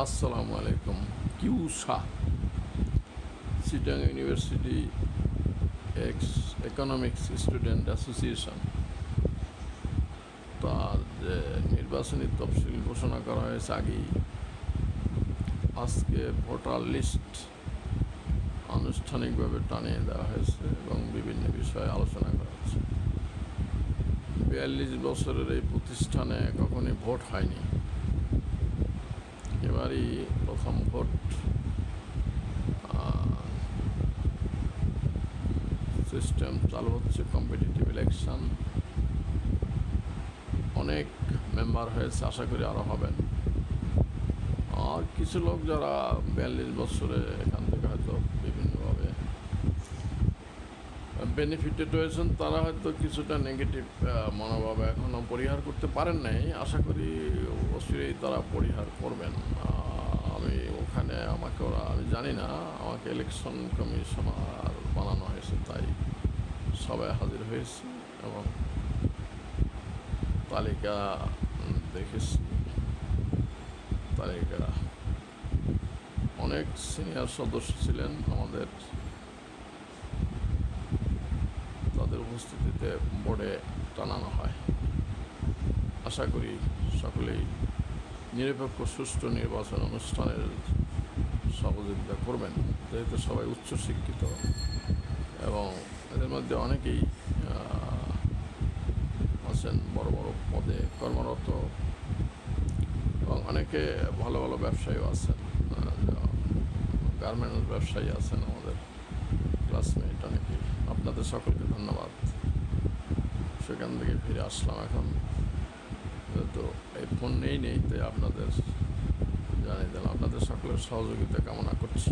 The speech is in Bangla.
আসসালামু আলাইকুম কিউসা Chittagong university ex economics student association তার যে নির্বাচনী তফসিল ঘোষণা করা হয়েছে আগেই। আজকে ভোটার লিস্ট আনুষ্ঠানিকভাবে টানিয়ে দেওয়া হয়েছে এবং বিভিন্ন বিষয়ে আলোচনা করা হচ্ছে। বিয়াল্লিশ বছরের এই প্রতিষ্ঠানে কখনই ভোট হয়নি। এবারই প্রথম ভোট। সিস্টেম চালু হচ্ছে কম্পিটিটিভ ইলেকশন অনেক মেম্বার হয়েছে, আশা করি আরও হবেন। আর কিছু লোক যারা বিয়াল্লিশ বছরে এখান থেকে হয়তো বিভিন্নভাবে বেনিফিটেড হয়েছেন তারা হয়তো কিছুটা নেগেটিভ মনোভাব এখনও পরিহার করতে পারেন নাই। আশা করি অচিরেই তারা পরিহার করবেন। আমাকে ওরা, আমি জানি না, আমাকে ইলেকশন কমিশনার বানানো হয়েছে, তাই সবাই হাজির হয়েছে এবং তালিকা দেখেছি। তালিকা, অনেক সিনিয়র সদস্য ছিলেন আমাদের। তাদের উপস্থিতিতে বোর্ডে টানানো হয়। আশা করি সকলেই নিরপেক্ষ, সুষ্ঠু নির্বাচন অনুষ্ঠানের সহযোগিতা করবেন, যেহেতু সবাই উচ্চশিক্ষিত। এবং এদের মধ্যে অনেকেই আছেন বড় বড় পদে কর্মরত এবং অনেকে ভালো ভালো ব্যবসায়ীও আছেন। গার্মেন্টস ব্যবসায়ী আছেন আমাদের ক্লাসমেট অনেকেই। আপনাদের সকলকে ধন্যবাদ। সেখান থেকে ফিরে আসলাম এখন। তো এই ফোন নেই নেই, তাই আপনাদের জানিয়ে দিলাম। আপনাদের সকলের সহযোগিতা কামনা করছি।